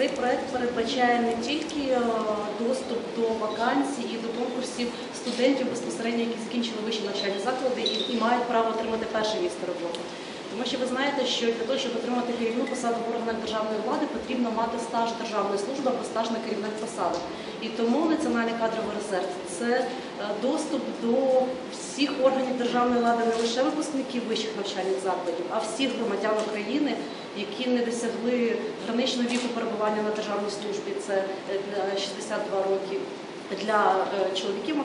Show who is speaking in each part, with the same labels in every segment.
Speaker 1: Цей проект передбачає не тільки е, доступ до вакансій і до конкурсів студентів безпосередньо, які закінчили вищі навчальні заклади і, і мають право отримати перше місце роботи. Тому що ви знаєте, що для того, щоб отримати керівну посаду в органах державної влади, потрібно мати стаж державної служби або стаж на керівних посадах. І тому Національний кадровий резерв це е, доступ до всіх органів державної влади, не лише випускників вищих навчальних закладів, а всіх громадян України, які не досягли граничного віку перебування на державній службі, це е, для 62 роки для е, чоловіків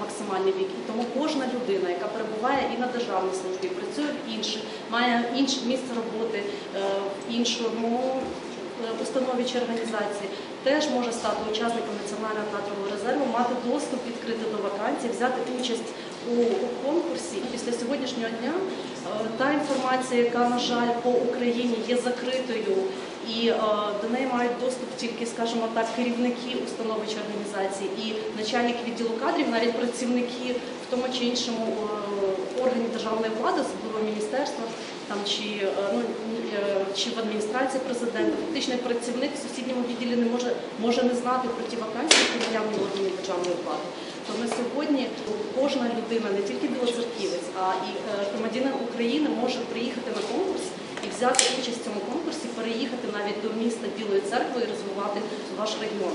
Speaker 1: максимальний, вік. І тому кожна людина, яка перебуває і на державній службі, працює в іншій, має інше місце роботи е, в іншому е, установі чи організації, теж може стати учасником національного кадрового резерву, мати доступ відкрити до вакансій, взяти участь у, конкурсі. І після сьогоднішнього дня е, та інформація, яка, на жаль, по Україні є закритою, і е, до неї мають доступ тільки, скажімо так, керівники установи організації і начальник відділу кадрів, навіть працівники в тому чи іншому е, органі державної влади, особливо міністерства там чи, е, ну, е, чи в адміністрації президента. Фактично працівник в сусідньому відділі не може, може не знати про ті вакансії, які наявні в органі державної влади. То на сьогодні кожна людина, не тільки білоцерківець, а і е, громадянин України може приїхати на конкурс і взяти участь в цьому конкурсі, переїхати навіть до міста Білої церкви і розвивати ваш регіон.